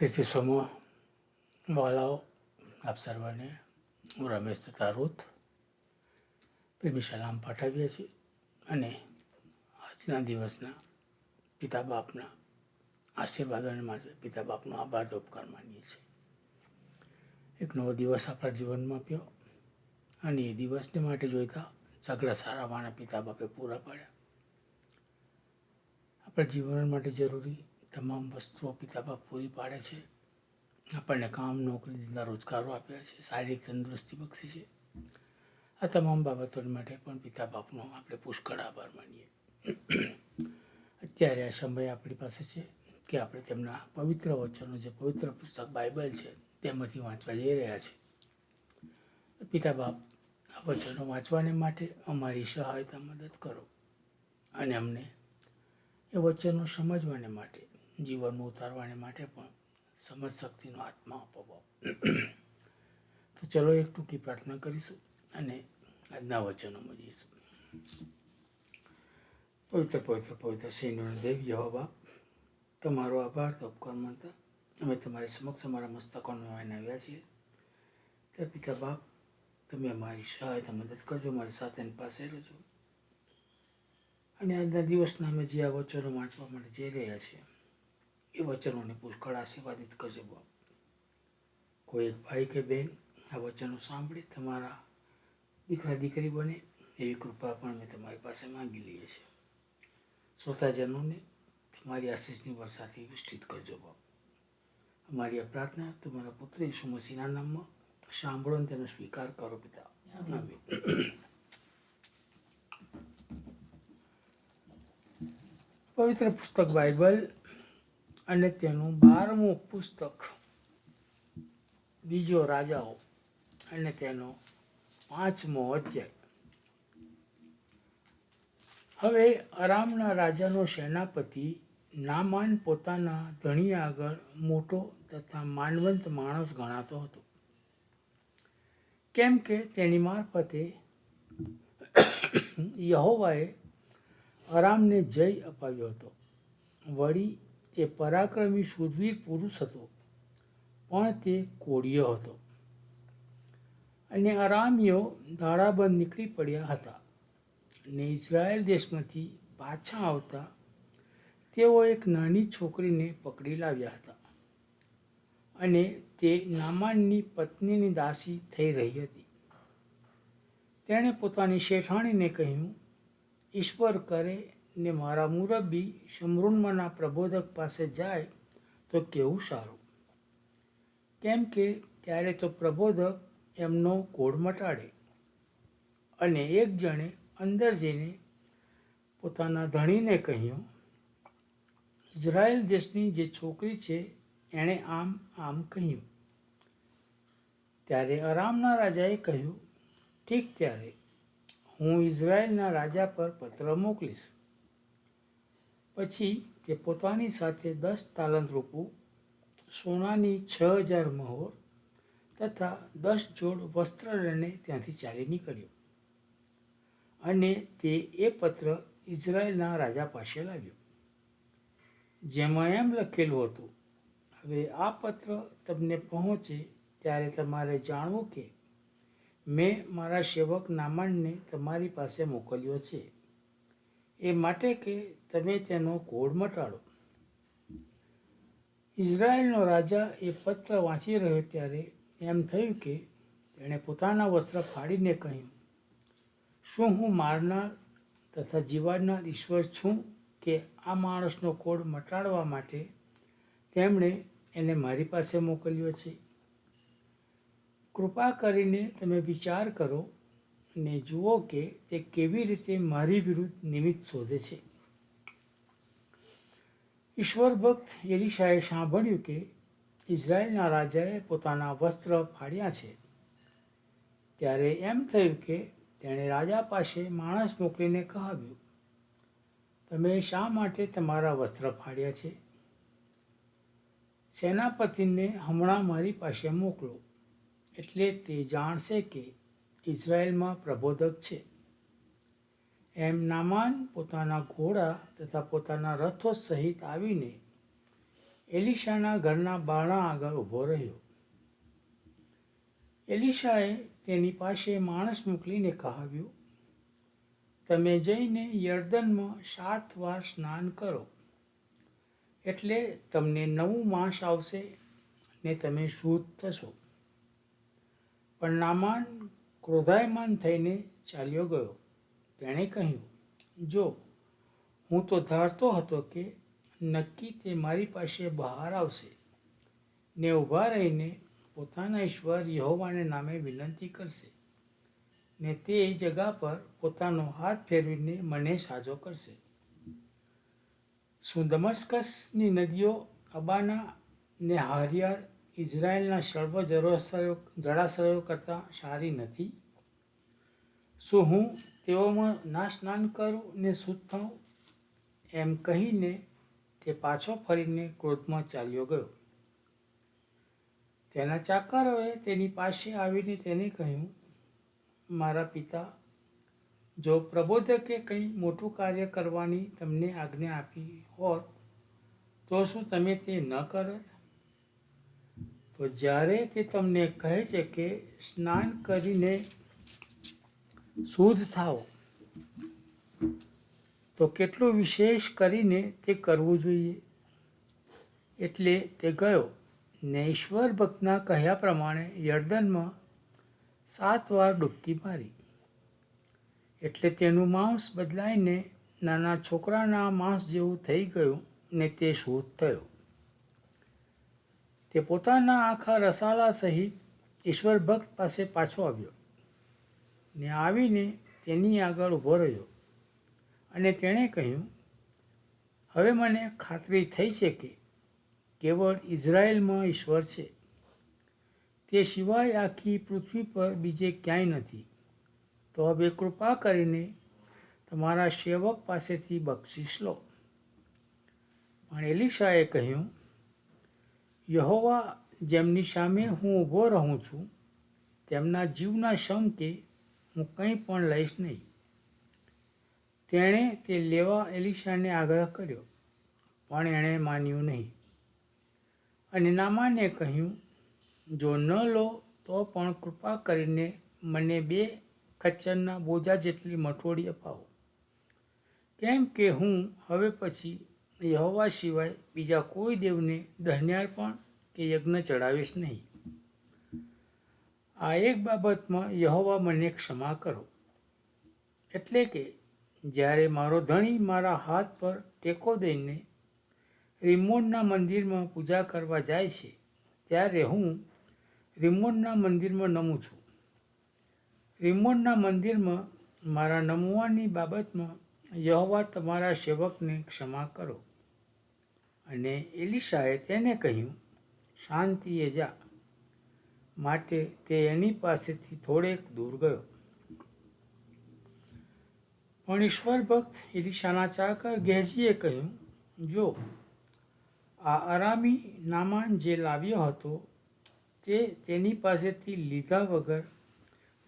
ખ્રિસ્તી સમૂહ વાલાઓ Absarvane, હું રમેશ તથા રૂથ પ્રેમી સલામ પાઠવીએ છીએ અને આજના દિવસના પિતા બાપના આશીર્વાદોને માટે પિતા બાપનો આભાર ઉપકાર માનીએ છીએ એક નવો દિવસ આપણા જીવનમાં આપ્યો અને એ દિવસને માટે જોઈતા સગડા સારા માના પિતા બાપે પૂરા પાડ્યા આપણા જીવન માટે જરૂરી તમામ વસ્તુઓ પિતા બાપ પૂરી પાડે છે. આપણને કામ, નોકરી ધંધા રોજગારો આપ્યા છે, શારીરિક તંદુરસ્તી બક્ષી છે. આ તમામ બાબતો માટે પણ પિતા બાપનો આપણે પુષ્કળ આભાર માનીએ. અત્યારે આ સમય આપણી પાસે છે કે આપણે તેમના પવિત્ર વચનો, જે પવિત્ર પુસ્તક બાઇબલ છે, તેમાંથી વાંચવા જઈ રહ્યા છે. પિતા બાપ, આ વચનો વાંચવાને માટે અમારી સહાયતા મદદ કરો અને અમને એ વચનો સમજવાને માટે જીવનમાં ઉતારવાને માટે પણ સમજ શક્તિનો આત્મા આપો તો ચલો એક ટૂંકી પ્રાર્થના કરીશું અને આજના વચનોમાં જઈશું. પવિત્ર પવિત્ર પવિત્ર સૈન્યોના દેવ, યહો બાપ, તમારો આભાર, તો ઉપકાર માનતા અમે તમારી સમક્ષ અમારા મસ્તકોને આવ્યા છીએ. ત્યારે પિતા બાપ, તમે અમારી સહાયતા મદદ કરજો મારી સાથે પાસે રહેજો. અને આજના દિવસના અમે જે આ વચનો વાંચવા માટે જઈ રહ્યા છીએ એ વચનોને પુષ્કળ આશીર્વાદિત કરજો બાપ. કોઈ એક ભાઈ કે બેન આ વચનો સાંભળી તમારા દીકરા દીકરી બને એવી કૃપા પણ અમે તમારી પાસે માંગી લઈએ છીએ. શ્રોતાજનોને તમારી આશીષની વર્ષાથી વિસ્તૃત કરજો બાપ. અમારી આ પ્રાર્થના તમારા પુત્ર ઈસુ મસીના નામમાં સાંભળો અને તેનો સ્વીકાર કરો પિતા. આમીન. પવિત્ર પુસ્તક બાઇબલ અને તેનું બારમું પુસ્તક, બીજો રાજાઓ અને તેનો પાંચમો અધ્યાય. હવે અરામના રાજાનો સેનાપતિ નામાન પોતાના ધણી આગળ મોટો તથા માનવંત માણસ ગણાતો હતો. કેમ કે તેની મારફતે યહોવાએ અરામને જય અપાવ્યો હતો. વળી એ પરાક્રમી શૂરવીર પુરુષ હતો, પણ તે કોળિયો હતો. અને અરામીઓ દાડાબંધ નીકળી પડ્યા હતા ને ઇઝરાયલ દેશમાંથી પાછા આવતા તેઓ એક નાની છોકરીને પકડી લાવ્યા હતા અને તે નામાનની પત્નીની દાસી થઈ રહી હતી. તેણે પોતાની શેઠાણીને કહ્યું, ઈશ્વર કરે ને મારા મુરબ્બી શમરૂનમાંના પ્રબોધક પાસે જાય તો કેવું સારું? કેમ કે ત્યારે તો પ્રબોધક એમનો કોડ મટાડે અને એક જણે અંદર જઈને પોતાના ધણીને કહ્યું, ઇઝરાયલ દેશની જે છોકરી છે એણે આમ આમ કહ્યું. ત્યારે અરામના રાજાએ કહ્યું, ઠીક ત્યારે, હું ઇઝરાયલના રાજા પર પત્ર મોકલીશ. પછી તે પોતાની સાથે દસ તાલંત રૂપું સોનાની છ હજાર મહોર તથા દસ જોડ વસ્ત્ર લઈને ત્યાંથી ચાલી નીકળ્યો. અને તે એ પત્ર ઇઝરાયલના રાજા પાસે લાવ્યો જેમાં એમ લખેલું હતું, હવે આ પત્ર તમને પહોંચે ત્યારે તમારે જાણવું કે મેં મારા સેવક નામાનને તમારી પાસે મોકલ્યો છે. એ માટે કે તમે તેનો કોડ મટાડો. ઇઝરાયલનો રાજા એ પત્ર વાંચી રહ્યો ત્યારે એમ થયું કે તેણે પોતાના વસ્ત્ર ફાડીને કહ્યું, શું હું મારનાર તથા જીવાડનાર ઈશ્વર છું કે આ માણસનો કોડ મટાડવા માટે તેમણે એને મારી પાસે મોકલ્યો છે? કૃપા કરીને તમે વિચાર કરો ને જુઓ કે તે કેવી રીતે મારી વિરુદ્ધ નિમિત્ત શોધે છે. ઈશ્વર ભક્ત એલિશાએ સાંભળ્યું કે ઇઝરાયલના રાજાએ પોતાના વસ્ત્ર ફાડ્યા છે. ત્યારે એમ થયું કે તેણે રાજા પાસે માણસ મોકલીને કહાવ્યું, તમે શા માટે તમારા વસ્ત્ર ફાડ્યા છે? સેનાપતિને હમણાં મારી પાસે મોકલો, એટલે તે જાણશે કે ઇઝરાયલમાં પ્રબોધક છે. એમ નામાન પોતાના ઘોડા તથા પોતાના રથો સહિત આવીને એલિશાના ઘરના બારણા આગળ ઊભો રહ્યો. એલિશાએ તેની પાસે માણસ મોકલીને કહાવ્યું, તમે જઈને યર્દનમાં સાત વાર સ્નાન કરો. એટલે તમને નવું માંસ આવશે ને તમે શુદ્ધ થશો. પણ નામાન ક્રોધાયમાન થઈને ચાલ્યો ગયો. તેણે કહ્યું, જો, હું તો ધારતો હતો કે નક્કી તે મારી પાસે બહાર આવશે. ને ઊભા રહીને પોતાના ઈશ્વર યહોવાને નામે વિનંતી કરશે ને તે જગા પર પોતાનો હાથ ફેરવીને મને સાજો કરશે. શું દમસ્કસની નદીઓ અબાના ને હારિયાર ઇઝરાયેલના સર્વ જળાશયો જળાશયો કરતાં સારી નથી. શું હું તેઓમાં ના સ્નાન કરું ને શુદ્ધ થઉં? એમ કહીને તે પાછો ફરીને ક્રોધમાં ચાલ્યો ગયો. તેના ચાકરોએ તેની પાસે આવીને તેને કહ્યું, મારા પિતા, જો પ્રબોધકે કંઈ મોટું કાર્ય કરવાની તમને આજ્ઞા આપી હોત, તો શું તમે તે ન કરત? તો જ્યારે તે તમને કહે છે કે સ્નાન કરીને શુદ્ધ થાઓ, તો કેટલું વિશેષ કરીને તે કરવું જોઈએ? એટલે તે ગયો. ને ઈશ્વર ભક્તના કહ્યા પ્રમાણે યર્દનમાં સાત વાર ડૂબકી મારી. એટલે તેનું માંસ બદલાઈને નાના છોકરાના માંસ જેવું થઈ ગયું ને તે શુદ્ધ થયો. તે પોતાના આખા રસાલા સહિત ઈશ્વર ભક્ત પાસે પાછો આવ્યો ને આવીને તેની આગળ ઊભો રહ્યો. અને તેણે કહ્યું, હવે મને ખાતરી થઈ છે કે કેવળ ઇઝરાયલમાં ઈશ્વર છે. તે સિવાય આખી પૃથ્વી પર બીજે ક્યાંય નથી. તો હવે કૃપા કરીને તમારા સેવક પાસેથી બક્ષિસ લો. પણ એલિશાએ કહ્યું યહોવા જેમની સામે હું ઊભો રહું છું, તેમના જીવના શંકે હું કંઈ પણ લઈશ નહીં. તેણે તે લેવા એલિશાને આગ્રહ કર્યો, પણ એણે માન્યું નહીં. અને નામાને કહ્યું, જો ન લો, તો પણ કૃપા કરીને મને બે ખચ્ચરના બોજા જેટલી મઠોડી અપાવો. કેમ કે હું હવે પછી યહોવા સિવાય બીજા કોઈ દેવને દહન્યાર્પણ કે યજ્ઞ ચડાવીશ નહીં. આ એક બાબતમાં યહોવા મને ક્ષમા કરો. એટલે કે જ્યારે મારો ધણી મારા હાથ પર ટેકો દઈને રિમોડના મંદિરમાં પૂજા કરવા જાય છે, ત્યારે હું રિમોડના મંદિરમાં નમું છું. રિમોડના મંદિરમાં મારા નમવાની બાબતમાં યહોવા તમારા સેવકને ક્ષમા કરો. અને એલિશાએ તેને કહ્યું, શાંતિએ જા. માટે તે એની પાસેથી થોડેક દૂર ગયો. પણ ઈશ્વર ભક્ત એલિશાના ચાકર ગેહજીએ કહ્યું, જો, આ અરામી નામાન જે લાવ્યો હતો, તે તેની પાસેથી લીધા વગર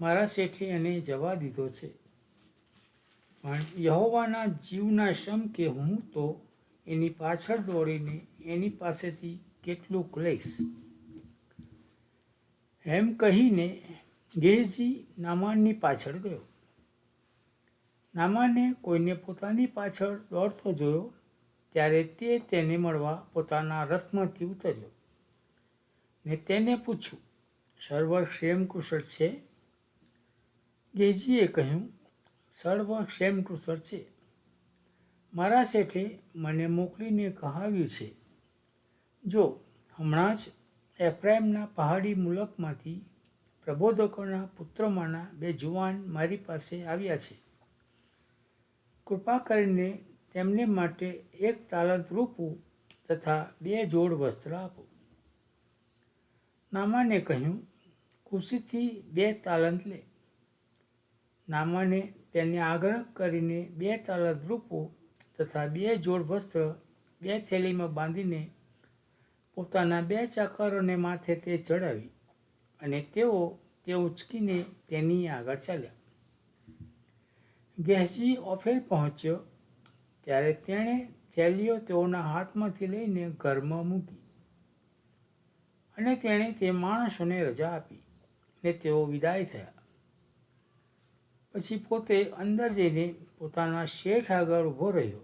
મારા શેઠે એને જવા દીધો છે. પણ યહોવાના જીવના શમ કે હું તો એની પાછળ દોડીને એની પાસેથી કેટલુંક લઈશ? એમ કહીને ગેહજી નામાનની પાછળ ગયો. નામાને કોઈને પોતાની પાછળ દોડતો જોયો, ત્યારે તે તેને મળવા પોતાના રથમાંથી ઉતર્યો. ને તેને પૂછ્યું, સર્વ ક્ષેમકુશળ છે? ગેજીએ કહ્યું, સર્વ ક્ષેમકુશળ છે. મારા શેઠે મને મોકલીને કહાવ્યું છે. જો, હમણાં જ એફ્રાઇમના પહાડી મુલકમાંથી પ્રબોધકોના પુત્રોમાંના બે જુવાન મારી પાસે આવ્યા છે. કૃપા કરીને તેમને માટે એક તાલંત રૂપું તથા બે જોડ વસ્ત્ર આપો. નામાને કહ્યું ખુશીથી બે તાલંત લે. નામાને તેને આગ્રહ કરીને બે તાલંત રૂપું તથા બે જોડ વસ્ત્ર બે થેલીમાં બાંધીને પોતાના બે ચાકરોને માથે તે ચડાવી અને તેઓ તે ઉચકીને તેની આગળ ચાલ્યા. ગેહજી ઓફેલ પહોંચ્યો ત્યારે તેણે થેલીઓ તેઓના હાથમાંથી લઈને ઘરમાં મૂકી અને તેણે તે માણસોને રજા આપી ને તેઓ વિદાય થયા. પછી પોતે અંદર જઈને પોતાના શેઠ આગળ ઊભો રહ્યો.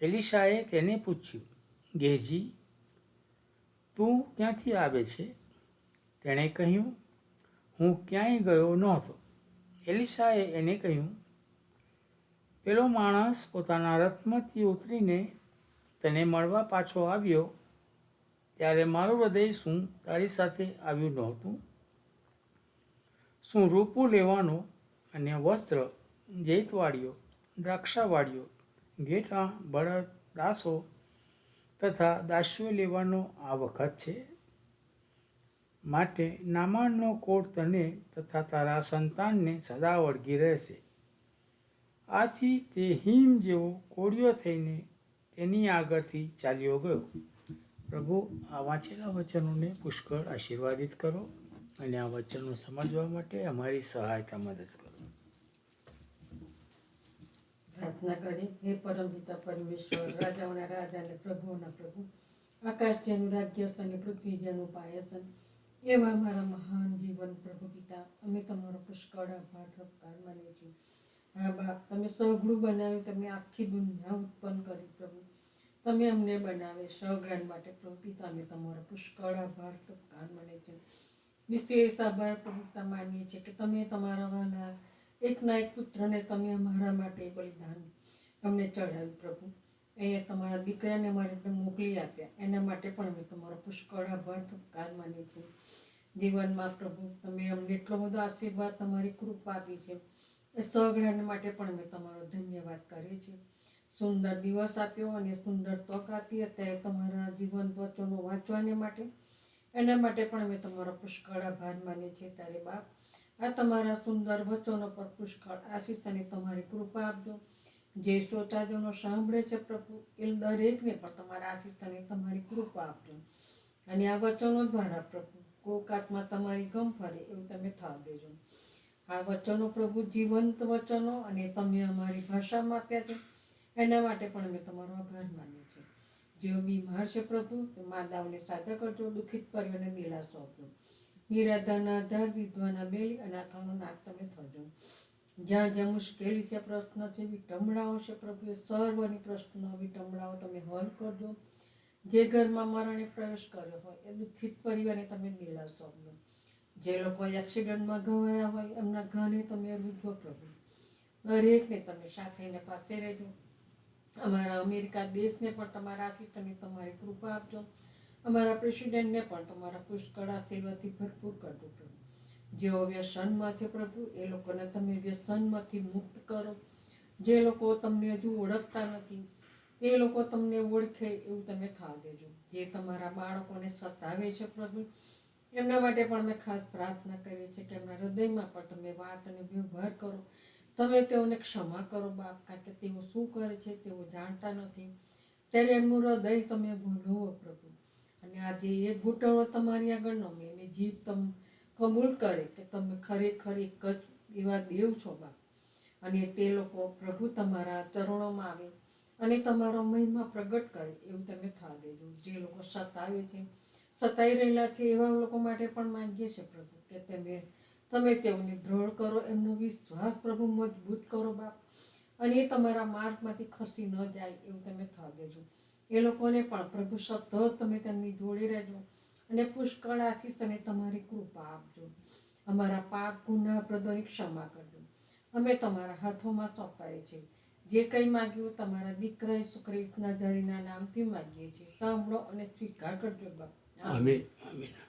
એલિશાએ તેને પૂછ્યું ગેજી તું ક્યાંથી આવે છે? તેણે કહ્યું, હું ક્યાંય ગયો નહોતો. એલિશાએ એને કહ્યું, પેલો માણસ પોતાના રથમાંથી ઉતરીને તને મળવા પાછો આવ્યો, ત્યારે મારું હૃદય શું તારી સાથે આવ્યું નહોતું? શું રૂપું લેવાનો અને વસ્ત્ર જૈતવાળીઓ દ્રાક્ષાવાડીઓ ઘેટા બળદ દાસો તથા દાસીઓ લેવાનો આ વખત છે. માટે નામાણનો કોટ તને તથા તારા સંતાનને સદા વળગી રહેશે. આથી તે હિમ જેવો કોળિયો થઈને તેની આગળથી ચાલ્યો ગયો. પ્રભુ, આ વાંચેલા વચનોને પુષ્કળ આશીર્વાદિત કરો અને આ વચનો સમજવા માટે અમારી સહાયતા મદદ કરો. પ્રાર્થના કરી, હે પરમપિતા પરમેશ્વર, રાજાઓના રાજા અને પ્રભુઓના પ્રભુ, આકાશ જેનું રાજ્ય અને પૃથ્વી જેનું પાયસન એવા મારા મહાન જીવન પ્રભુ પિતા, અમે તમારો પુષ્કળ આભાર, સત્કાર માનીએ છીએ. હા બાપ તમે સઘળું બનાવ્યું, તમે આખી દુનિયા ઉત્પન્ન કરી પ્રભુ. તમે અમને બનાવે સહગ્રહણ માટે પ્રભુ પિતા, અમે તમારો પુષ્કળ આભાર, સત્કાર માનીએ છીએ. વિશેષ આભાર પ્રભુ માનીએ છીએ કે તમે તમારા એકના એક પુત્રને તમે અમારા માટે બલિદાન અમને ચઢાવ્યું, પ્રભુ. અહીંયા તમારા દીકરાને મારે મોકલી આપ્યા. એના માટે પણ અમે તમારો પુષ્કળ આભાર ધબકાર માની છીએ. જીવનમાં પ્રભુ, તમે અમને એટલો બધો આશીર્વાદ તમારી કૃપા આપી છે. એ સગળાને માટે પણ અમે તમારો ધન્યવાદ કરીએ છીએ. સુંદર દિવસ આપ્યો અને સુંદર તક આપી અત્યારે તમારા જીવન વચનો વાંચવાને માટે. એના માટે પણ અમે તમારો પુષ્કળ આભાર માનીએ છીએ ત્યારે બાપ. આ તમારા સુંદર વચનો પર પુષ્કળ આશીષ અને તમારી કૃપા આપજો. જે શ્રોતાજનો સાંભળે છે પ્રભુ એ દરેકને પણ તમારા આશીષ અને તમારી કૃપા આપજો. અને આ વચનો દ્વારા પ્રભુ કોક આત્મા તમારી ગમ ફરે એવું તમે થવા દેજો. આ વચનો પ્રભુ જીવંત વચનો અને તમે અમારી ભાષામાં આપ્યા છે. એના માટે પણ અમે તમારો આભાર માનીએ છીએ. જેઓ બીમાર છે પ્રભુ, તે માદાઓને સાજા કરજો, દુઃખિત પરિવારને દિલાસો આપજો. નિરાધાના આધાર વિધવાના બેલી અનાથાનો નાથ તમે થજો જ્યાં જ્યાં મુશ્કેલી છે પ્રશ્ન છે વિટંબડાઓ છે પ્રભુ સર્વની પ્રશ્નો વિટંબડાઓ તમે હલ કરજો. જે ઘરમાં મરણે પ્રવેશ કર્યો હોય, એ દુઃખિત પરિવારને તમે દિલાસો આપજો જે લોકો એક્સિડન્ટમાં ઘવાયા હોય, એમના ઘરને તમે રૂજો પ્રભુ. દરેકને તમે સાથે ને પાસે રહેજો. અમારા અમેરિકા દેશને પણ તમારા આશીષ અને તમારી કૃપા આપજો. અમારા પ્રેસિડેન્ટને પણ તમારા પુષ્કળ આશીર્વાદથી ભરપૂર કરજો પ્રભુ જેઓ વ્યસનમાં છે પ્રભુ, એ લોકોને તમે વ્યસનમાંથી મુક્ત કરો. જે લોકો તમને હજુ ઓળખતા નથી, એ લોકો તમને ઓળખે એવું તમે થવા દેજો. જે તમારા બાળકોને સતાવે છે પ્રભુ, એમના માટે પણ અમે ખાસ પ્રાર્થના કરીએ છીએ કે એમના હૃદયમાં પણ તમે વાત અને વ્યવહાર કરો. તમે તેઓને ક્ષમા કરો બાપ, કારણ કે તેઓ શું કરે છે તેઓ જાણતા નથી. ત્યારે એમનું હૃદય તમે ભૂલવો પ્રભુ. અને આજે એ ઘૂંટણો તમારી આગળ નમે એની જીભ તમ કબૂલ કરે કે તમે ખરેખર એક જ એવા દેવ છો બાપ અને તે લોકો પ્રભુ તમારા ચરણોમાં આવે અને તમારો મહિમા પ્રગટ કરે એવું તમે થવા દેજો. જે લોકો સતાવે છે, સતાઈ રહેલા છે એવા લોકો માટે પણ માંગીએ છીએ પ્રભુ કે તમે તમે તેઓને દ્રઢ કરો, એમનો વિશ્વાસ પ્રભુ મજબૂત કરો બાપ અને એ તમારા માર્ગમાંથી ખસી ન જાય એવું તમે થવા દેજો. એ લોકોને પણ, પ્રભુ, સતત તમે તેમની જોડે રહેજો અને પુષ્કળ અને તમારી કૃપા આપજો. અમારા પાપ ગુના પ્રદોની ક્ષમા કરજો. અમે તમારા હાથોમાં સોંપાય છે. જે કંઈ માગ્યું તમારા દીકરા ઈસુ ખ્રિસ્તના નામથી માગીએ છીએ. સાંભળો અને સ્વીકાર કરજો બાપ. આમીન.